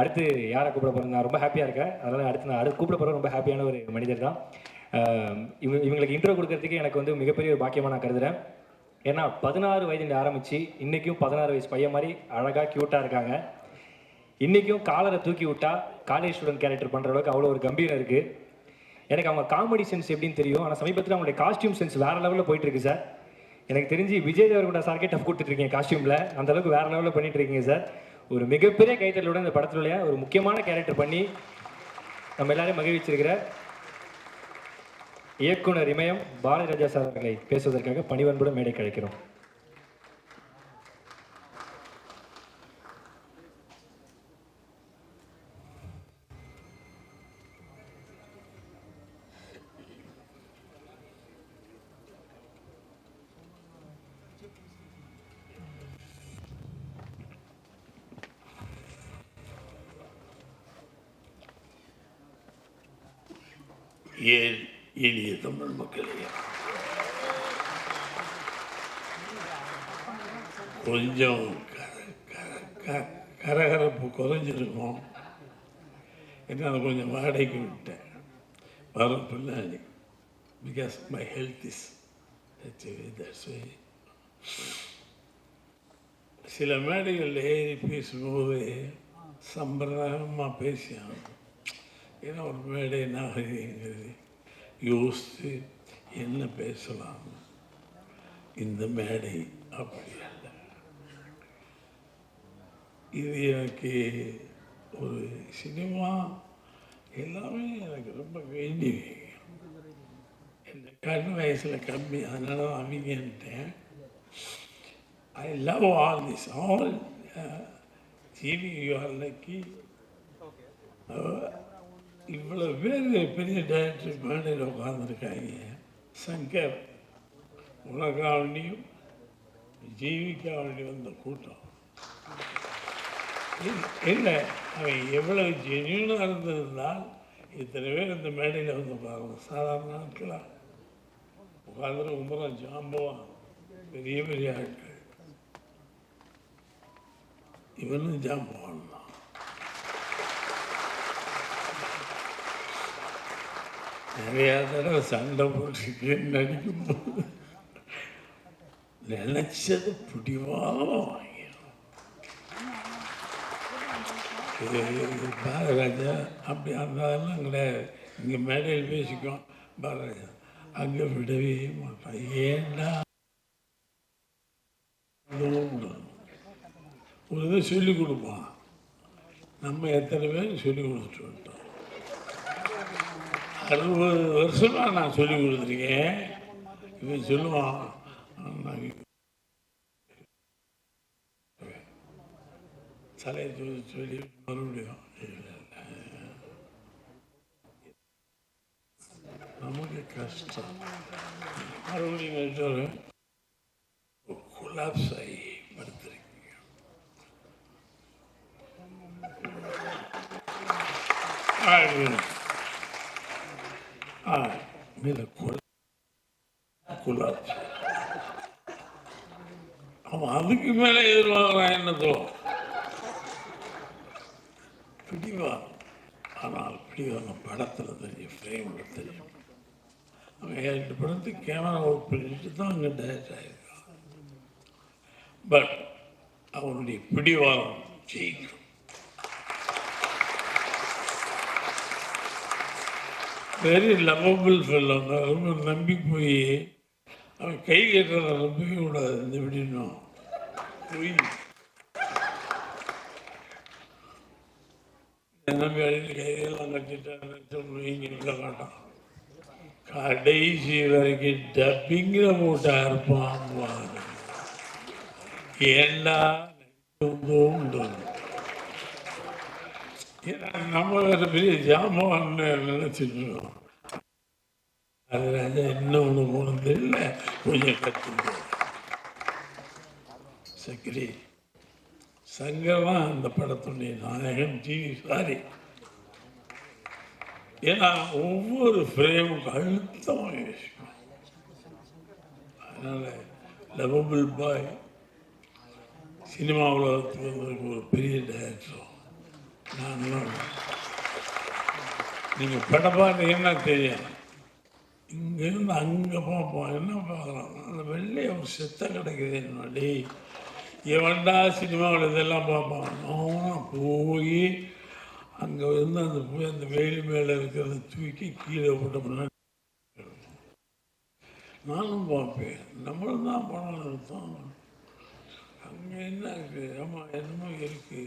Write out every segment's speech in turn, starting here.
அடுத்து யாரை கூப்பிட போகிறேன் நான் ரொம்ப ஹாப்பியாக இருக்கேன். அதனால் அடுத்து நான் அடுத்து கூப்பிட போகிற ரொம்ப ஹாப்பியான ஒரு மனிதர் தான். இவங்க இவங்களுக்கு இன்ட்ரோ கொடுக்கறதுக்கு எனக்கு வந்து மிகப்பெரிய ஒரு பாக்கியமாக நான் கருதுகிறேன் ஏன்னா பதினாறு வயதுல ஆரம்பித்து இன்றைக்கும் பதினாறு வயசு பையன் மாதிரி அழகாக க்யூட்டாக இருக்காங்க. இன்றைக்கும் காலரை தூக்கி விட்டா காலேஜ் ஸ்டூடெண்ட் கேரக்டர் பண்ணுற அளவுக்கு அவ்வளோ ஒரு கம்பீரம் இருக்குது எனக்கு அவங்க காமெடி சென்ஸ் எப்படின்னு தெரியும். ஆனால் சமீபத்தில் அவங்களுடைய காஸ்டியூம் சென்ஸ் வேறு லெவலில் போயிட்டுருக்கு சார் எனக்கு தெரிஞ்சு விஜய் தேவர்கொண்டா சார்க்கே டஃப் கொடுத்துட்ருக்கீங்க காஸ்டியூமில் அந்தளவுக்கு வேறு லெவலில் பண்ணிகிட்ருக்கீங்க இருக்கீங்க சார் ஒரு மிகப்பெரிய கைத்தறலோட இந்த படத்தினுடைய ஒரு முக்கியமான கேரக்டர் பண்ணி நம்ம எல்லாரையும் மகிழ்விச்சிருக்கிற இயக்குனர் இமயம் பாலராஜா சார் அவர்களை பேசுவதற்காக பணிவன்புடன் மேடை கழிக்கிறோம் ஏன் இனிய தமிழ் மக்களே கொஞ்சம் க- கரகரப்பு குறைஞ்சிருக்கும். என்ன அதை கொஞ்சம் வாடகைக்கு விட்டேன். வரும் பின்னாடி. Because my health is that's சில மேடைகளில் ஏறி பேசும்போது சம்பிரதாயமாக பேசியாங்க ஏன்னா ஒரு மேடை நாகரிகங்கிறது. யோசித்து என்ன பேசலாம். இந்த மேடை அப்படி இது எனக்கு ஒரு சினிமா எல்லாமே எனக்கு ரொம்ப வேண்டி. இந்த கண் வயசில் கம்மி அதனால தான் அமைதியன்ட்டேன். I love uh, all this all GV you lucky uh, இவ்வளோ பேர் பெரிய டைரக்டர் மேடையில் உட்காந்துருக்காங்க சங்கர் உலகாவண்டியும் ஜீவிக்காவண்டியும் வந்த கூட்டம். இல்லை. அவை எவ்வளவு ஜென்யூனாக இருந்திருந்தால் இத்தனை பேர் இந்த மேடையில் வந்து பார்க்கணும் சாதாரண ஆட்களாக உட்காந்துட்டு கும்புற ஜாம்பவான் பெரிய பெரிய ஆட்கள். இவனும் ஜாம்பவான் தான். நிறையா தடவை சண்டை போட்டிருக்கேன் நடிக்கும்போது நினைச்சது பிடிவாதமாக வாங்கி இது இது பாரராஜா அப்படி அந்த அதெல்லாம் கிடையாது இங்கே மேடையில் பேசிக்கும் பாரராஜா அங்கே விடவே மாட்டான் ஏண்டா? ஒரு இதை சொல்லிக் கொடுப்பான் நம்ம எத்தனை பேர் சொல்லிக் கொடுத்துட்டு வந்துட்டோம். அறுபது வருஷமா நான் சொல்லி கொடுத்துருக்கேன். இவன் சொல்லுவான் நான் தலையை சொல்லி சொல்லி மறுபடியும் நமக்கு கஷ்டம் மறுபடியும் சொல்ல குலாப்ஸ் ஆகி படுத்திருக்கீங்க ஆ, ஆ குலாப்ஸ் அவன் அதுக்கு மேலே எதிர்பார்க்குறான் என்னதோ பிடிவான் ஆனால் பிடிவான படத்தில் தெரியும் ஃப்ரேமில் தெரியும். அவன் ரெண்டு படத்துக்கு கேமரா ஒர்க் பண்ணிட்டு தான் அங்கே டேரக்ட் ஆகிருக்கான் பட் அவனுடைய பிடிவாதம் ஜெயிக்கும். வெரி லவபிள் ஃபெல்லோ ரொம்ப நம்பி போய் அவன் கை கட்டுறத நம்பவே கூடாது இந்த விடணும் போய் என்னை நம்பி அடியில் கையெல்லாம் கட்டிட்டான்னு சொல்லுவீங்க இல்லை மாட்டான் கடைசி வரைக்கும் டப்பிங்கில் போட்டா இருப்பான் ஏண்டா உண்டு ஏன்னா நம்ம வேறு பெரிய ஜாமான்னு நினச்சிட்டு இருக்கோம் அது ராஜா என்ன ஒன்று போனது இல்லை கொஞ்சம் கற்றுங்க சக்கரி சங்கமா அந்த படத்துடைய நாயகன் டிவி சாரி. ஏன்னா ஒவ்வொரு ஃப்ரேமுக்கு அழுத்தமாக யோசிக்கும் அதனால் லவபிள் பாய் சினிமா உலகத்துக்கு வந்ததுக்கு ஒரு பெரிய டைரக்டர் நான் நீங்கள் படம் பார்த்தீங்கன்னா தெரியும்? இங்கேருந்து அங்கே பார்ப்போம் என்ன பார்க்குறோம்? அந்த வெள்ளைய ஒரு செத்தம் கிடைக்குது என்னடி எவன்டா சினிமாவில் இதெல்லாம் பார்ப்பான் நான் போய் அங்கே வந்து அந்த போய் அந்த வேலி மேலே இருக்கிறத தூக்கி கீழே போட்டோம்னா நானும் பார்ப்பேன். நம்மளும் தான் பணம் எடுத்தோம். அங்கே என்ன இருக்குது ஆமாம் என்னமோ இருக்குது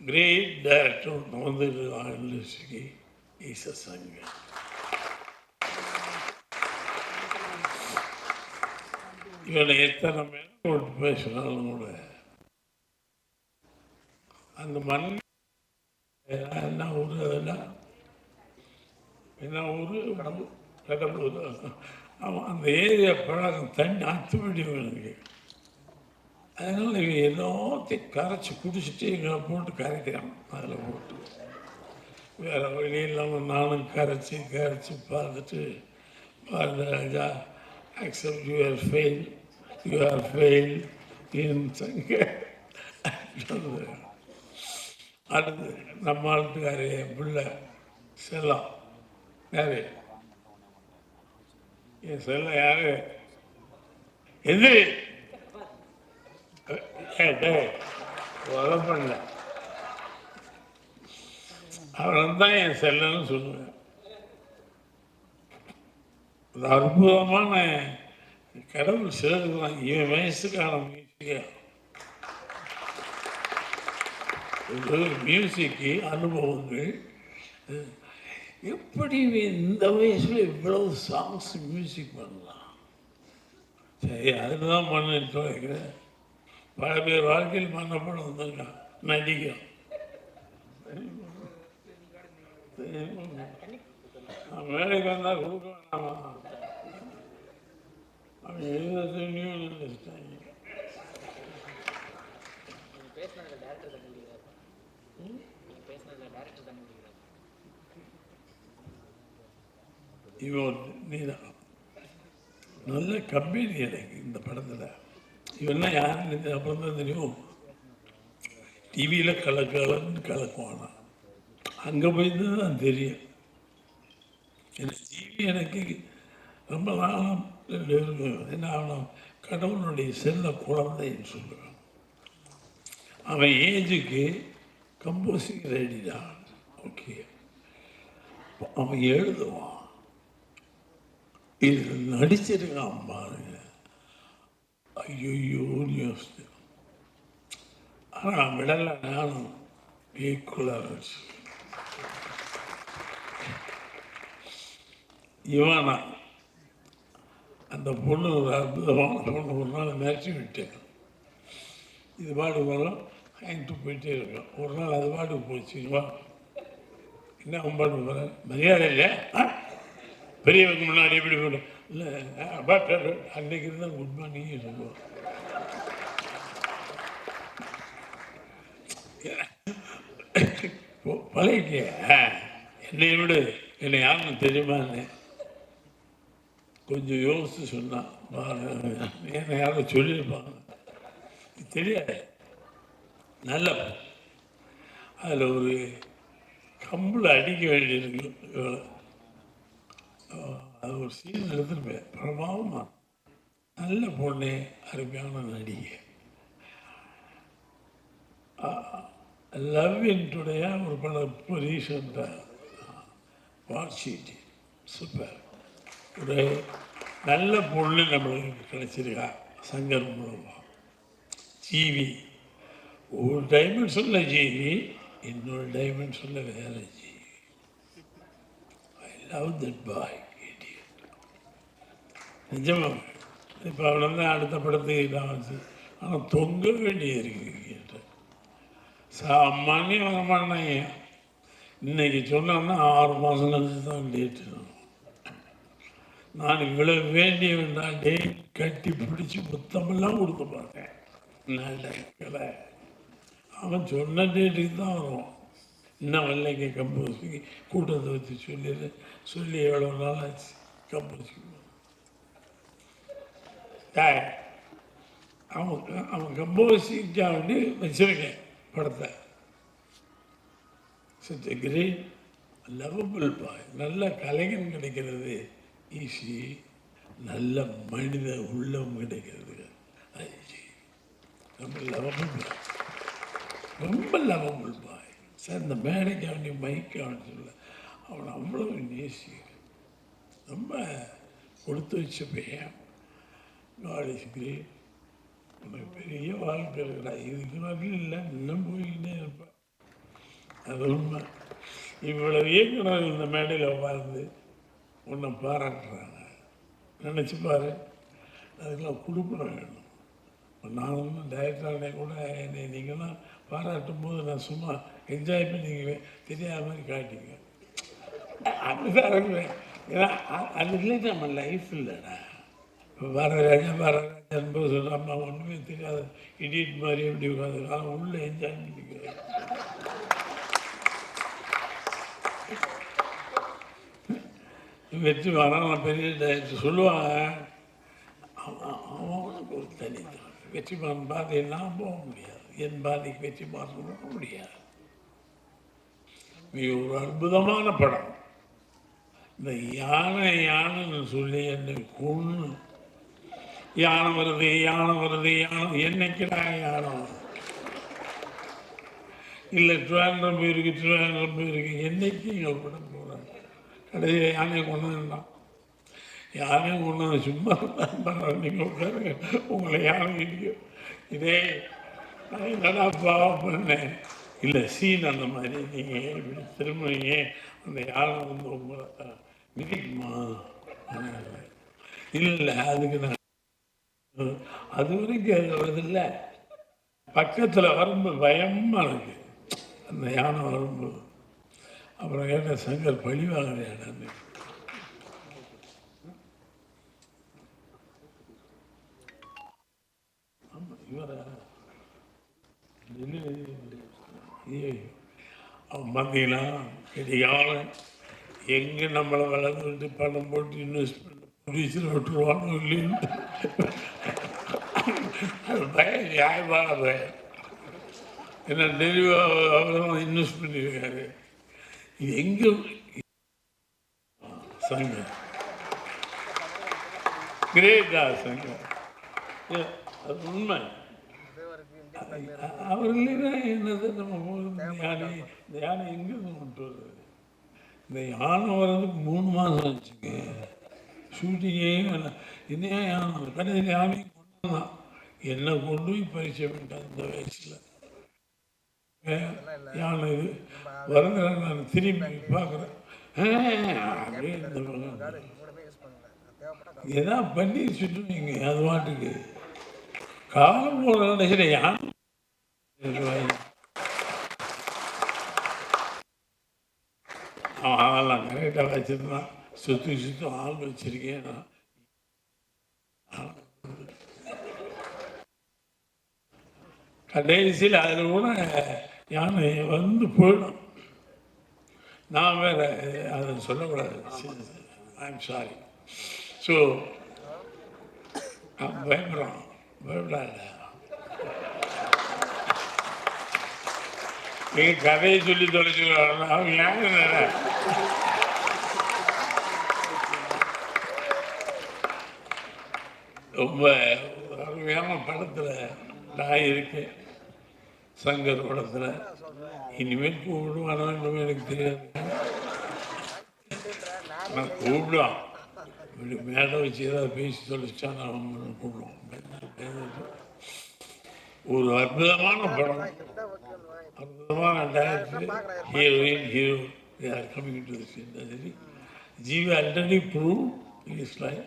கிரேட் டைரக்டர் வந்து இண்டஸ்ட்ரிக்கு ஈச சங்கம் இவனை எத்தனை மேல போட்டு பேசினாலும் கூட. அந்த மண் என்ன ஊர் அதெல்லாம்? என்ன ஊர்? கடம்பூர். கடம்பூர். ஆமாம் அந்த ஏரியா பழக்கம் தண்ணி அத்துப்படி இவனுக்கு அதனால் இவங்க எல்லாத்தையும் கரைச்சி குடிச்சிட்டு எங்களை போட்டு கரைக்கிறான். அதில் போட்டு. வேறு வழி இல்லாமல் நானும் கரைச்சி கரைச்சி பார்த்துட்டு பாருங்க Raja except you are fail you are fail in சங்க அடுத்து நம்ம ஆளுக்காரு என் பிள்ளை செல்லம். யாரு? என் செல்லம் யாரு? எதிரி பண்ணல அவன் தான் என் செல்லன்னு சொல்லுவேன். அது அற்புதமான கடவுள் சேர்க்கலாம் இவன் வயசுக்கான மியூசிக்கா மியூசிக்கு அனுபவங்கள். எப்படி இந்த வயசுல இவ்வளவு சாங்ஸ் மியூசிக் பண்ணலாம்? சரி அதில் தான் பண்ண பல பேர் வாழ்க்கையில் பண்ண வந்திருக்கான். வந்தாங்க நடிகம் வேலைக்கு வந்தால் கொடுக்க வேணாமா அவன் எழுதுறதையும் நினைச்சிட்டாங்க இவன் நீதான். நல்ல கம்பெனி எனக்கு இந்த படத்தில். இவெல்லாம் யாருன்னு அப்புறம் தான் தெரியும். டிவியில் கலக்கலன்னு கலக்குவானா. அங்கே போய் தான் தெரியும். இந்த ஜீவி எனக்கு ரொம்ப நாளம் என்ன ஆகணும்? கடவுளுடைய செல்ல குழந்தைன்னு சொல்லுவேன் அவன் ஏஜுக்கு கம்போசிங் ரெடி தான். ஓகே அவன் எழுதுவான். இது நடிச்சிருக்கான் பாருங்க. ஐயோ யோசிச்சு. ஆனால் விடலை நானும் ஈக்குவலாக வச்சு இவனா? அந்த பொண்ணு ஒரு அற்புதமான பொண்ணு. ஒரு நாள் நினச்சி விட்டேன். இது பாடு வரும் வாங்கிட்டு போயிட்டே இருக்கும். ஒரு நாள் அது பாட்டு போச்சு. வா என்ன அம்பாடு போகிறேன் மரியாதை இல்லையா? பெரியவங்க முன்னாடி எப்படி போட இல்லை பட் அன்னைக்கு இருந்தால் குட் மார்னிங் சொல்லுவோம் பழகிட்டியா? என்னை விடு. என்னை யாருன்னு தெரியுமான்னு கொஞ்சம் யோசித்து சொன்னான் பாரு, யாரும் சொல்லியிருப்பாங்க. தெரியாது. நல்ல அதில் ஒரு கம்பில் அடிக்க வேண்டியிருக்கு. அது ஒரு சீன் எடுத்துருப்பேன். பிரபாவமாக நல்ல பொண்ணு அருமையான நடிகை. லவ் லவ்வின்ட்டுடைய ஒரு படம் இப்போ ரீசெண்டாக வாட்ச் சூப்பர். ஒரு நல்ல பொருள் நம்மளுக்கு கிடைச்சிருக்கா சங்கர் மூலமாக ஜீவி ஒரு டைமென்ஷனில் ஜீவி இன்னொரு டைமென்ஷனில் வேற ஜீவி. ஐ லவ் தட் பாய் நிஜமாக இப்போ அவனை தான் அடுத்த படத்துக்கு நான் ஆனால் தொங்க வேண்டிய இருக்கு சாமானியம் வர வரமாட்டாங்க இன்னைக்கு சொன்னோன்னா ஆறு மாதம் கழிச்சு தான் டேட்டு நான் இவ்வளவு வேண்டிய வேண்டாம் கட்டி பிடிச்சி முத்தமெல்லாம் கொடுத்து பார்த்தேன் நடக்கல அவன் சொன்ன டேட்டுக்கு தான் வரும் இன்னும் வரலைங்க கம்போசி கூட்டத்தை வச்சு சொல்லி சொல்லி எவ்வளோ நாள் ஆச்சு? கம்போசிக்கு அவன் அவன் கம்போசிக்காக வேண்டி வச்சிருக்கேன் படத்தை. Such a great lovable boy நல்ல கலைஞன் கிடைக்கிறது. ஈஸி நல்ல மனித உள்ளம் கிடைக்கிறது. ஐசி. ரொம்ப லவபிள் ரொம்ப லவபிள் பாய் சார் இந்த மேடைக்கு அவனி மைக்கு அவன் சொல்ல அவன் அவ்வளோ நேசி. ரொம்ப கொடுத்து வச்ச பையன் காட் இஸ் கிரேட் உனக்கு பெரிய வாழ்க்கை இருக்குடா இதுக்கு வரல இல்லை இன்னும் போய்கிட்டே இருப்பேன் அது உண்மை இவ்வளவு இயக்குனர் இந்த மேடையில் உட்கார்ந்து உன்னை பாராட்டுறாங்க. நினச்சி பாரு அதுக்கெல்லாம் கொடுக்கணும் வேணும். நான் வந்து டைரக்டரானே கூட என்னை நீங்களாம் பாராட்டும் போது நான் சும்மா என்ஜாய் பண்ணிக்குவேன் தெரியாத மாதிரி காட்டிங்க அப்படிதான் இருக்குவேன் ஏன்னா அது இல்லை நம்ம லைஃப் இல்லைடா. இப்போ பாரதராஜா பாரதராஜன் போது சொல்கிற அம்மா ஒன்றுமே தெரியாது இடியட் மாதிரி எப்படி உட்காந்து ஆனால் உள்ளே என்ஜாய் பண்ணிக்கிறேன். வெற்றி வரான் பெரிய சொல்லுவாங்க. அவன் அவனுக்கு ஒரு தனித்தான் வெற்றிமாறன் பாதை நான் போக முடியாது. என் பாதைக்கு வெற்றிமாறன் போக முடியாது. இது ஒரு அற்புதமான படம். இந்த யானை யானைன்னு சொல்லி என்னை கொண்டு யானை வருது யானை வருது யானை என்னைக்குடா யானை வருது? இல்லை ட்ரிவாண்ட்ரம் போயிருக்கு ட்ரிவாண்ட்ரம் போயிருக்கு என்னைக்கு இங்கே படம் போகிறாங்க யானையை கொண்டு வந்தான் யானையும் கொண்டு வந்து சும்மா நீங்கள் உட்காருங்க. உங்களை யானை இடிக்கும் இதே நான் என்னடா பாவம் பண்ணேன்? இல்லை சீன் அந்த மாதிரி. நீங்கள் இப்படி திரும்புறீங்க? அந்த யானை வந்து உங்களை மிதிக்குமா? இல்லை. அதுக்கு நான் அது வரைக்கும் அது இல்லை. பக்கத்தில் வரும்போது பயமாக இருக்குது அந்த யானை வரும்போது. அப்புறம் கேட்ட சங்கர் பழி வாங்குறியாடான்னு ஆமா, அவன் பார்த்தீங்கன்னா கிடையாலும் எங்கே நம்மளை வளர்ந்துட்டு பணம் போட்டு இன்வெஸ்ட் பண்ண ப்ரொடியூசர் விட்டுருவானோ இல்லைன்னு பயன் பயம் நியாயமான பயம் என்ன டெலிவரி அவர் இன்வெஸ்ட் பண்ணியிருக்காரு இது எங்கே? சங்கம் கிரேட்டா சங்கம் ஏ, அது உண்மை. அவர் இல்லைன்னா என்னது? நம்ம யானை இந்த யானை எங்கேருந்து கொண்டு வருது? இந்த யானை வர்றதுக்கு மூணு மாதம் ஆச்சுங்க. ஷூட்டிங்கே வேணாம் இன்னும் ஏன் யானை? கடைசியில் யானையும் கொண்டு வந்தான் என்னை கொண்டு போய் பரிசை பண்ணிட்டான் இந்த வயசில். யானை இது? வரதுல நான் திரும்பி பார்க்குறேன். அப்படியே எதாவது பண்ணி சுற்றுவீங்க அது மாட்டுக்கு காலம் போல நினைக்கிற யானை அவன் அதெல்லாம் கரெக்டாக வச்சிருந்தான். சுற்றி சுற்றி ஆள் வச்சிருக்கேன் நான். கடைசியில் அதில் கூட யானை வந்து போயிடும். நான் வேற அதை சொல்லக்கூடாது. ஐம் சாரி ஸோ பயப்படுறான். பயப்படாத. நீங்க கதையை சொல்லி தொலைச்சுக்கிறாங்க அவங்க யாரு தானே ரொம்ப அருமையான படத்தில் நான் இருக்கேன். சங்கர் படத்தில் இனிமேல் கூப்பிடும் இன்னும் எனக்கு தெரியாது. நான் கூப்பிடுவான். இப்படி மேடை வச்சு ஏதாவது பேசி தொலைச்சா நான் கூப்பிடுவோம் ஒரு அற்புதமான படம். அற்புதமான director heroine hero are coming to this industry GV already prove is life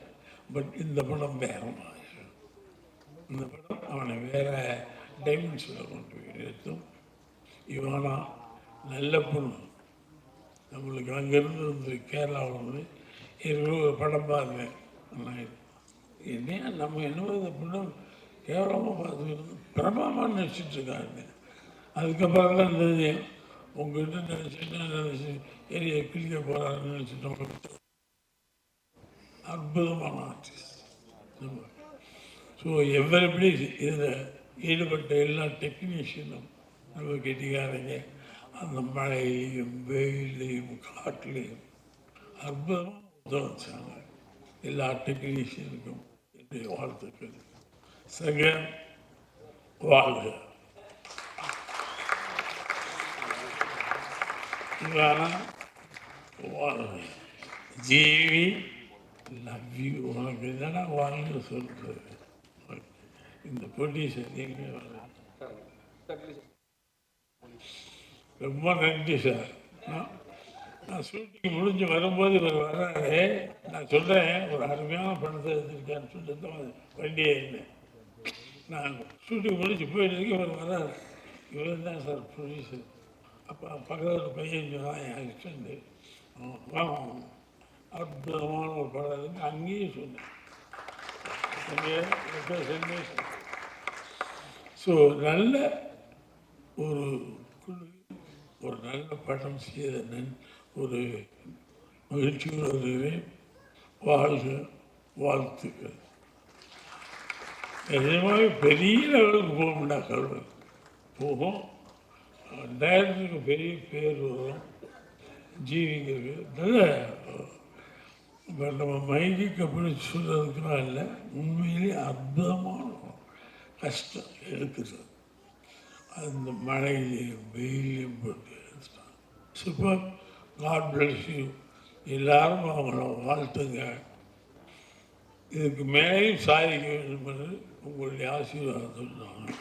but இந்த படம் வேற இந்த படம் அவனை வேற டைமென்ஷனில் கொண்டு போய் நிறுத்தும் இவனா நல்ல பொண்ணு. நம்மளுக்கு அங்கேருந்து வந்து கேரளாவில் வந்து இருபது படம் பார்த்தேன் நல்லா என்னையா நம்ம என்னவோ இந்த பொண்ணு கேவலமாக பார்த்துக்கிறது பிரபலமாக நினச்சிட்டு இருக்காங்க அதுக்கப்புறம் தான் இருந்தது உங்ககிட்ட நினச்சிட்டு நினச்சி ஏரியை கிழிக்க போகிறாருன்னு நினச்சிட்டு அற்புதமான ஆர்டிஸ்ட் ஸோ எவ்வளவு இதில் ஈடுபட்ட எல்லா டெக்னீஷியனும் நம்ம கெட்டிக்காரங்க அந்த மழையிலையும் வெயிலையும் காட்டிலையும் அற்புதமாக உதவிச்சாங்க எல்லா டெக்னீஷியனுக்கும் என்னுடைய வாழ்த்துக்கள். சங்க வாழ்க. வாழ்க. ஜீவி லவ் யூ உனக்கு தானே வாழ்ந்து சொல்கிறது இந்த ப்ரொடியூசர் எங்கே வர ரொம்ப நன்றி சார் நான் ஷூட்டிங் முடிஞ்சு வரும்போது இவர் வர்றாரு. நான் சொல்கிறேன் ஒரு அருமையான பணத்தை எடுத்திருக்கான்னு சொல்லிட்டு வண்டியே இல்லை. நான் ஷூட்டிங் முடிஞ்சு போயிட்டு இருக்கேன் இவர் வர்றாரு. இவர் தான் சார் ப்ரொடியூசர் அப்போ பக்கத்தில் பையன் சொன்னான் என் ஹஸ்பண்டு அற்புதமான ஒரு படம் இருக்கு. அங்கேயும் சொன்னேன். அங்கே ஸோ நல்ல ஒரு குழு ஒரு நல்ல படம் செய்த நன் ஒரு மகிழ்ச்சியோடு வருகிறேன். வாழ்க வாழ்த்துக்கள். நிஜமாவே பெரிய லெவலுக்கு போகும்டா கல்வி போகும். டைரக்டருக்கு பெரிய பேர் வரும். ஜீவிங்கிறது நல்ல இப்போ நம்ம மைக்கு அப்படி சொல்கிறதுக்குலாம் இல்லை. உண்மையிலே அற்புதமான கஷ்டம் எடுக்கிறது அந்த மழையிலையும் வெயிலையும் போட்டு சூப்பர் காட் பிளஸ் யூ எல்லாரும் அவங்கள வாழ்த்துங்க. இதுக்கு மேலேயும் சாதிக்க வேண்டும் என்று உங்களுடைய ஆசீர்வாதம் நான்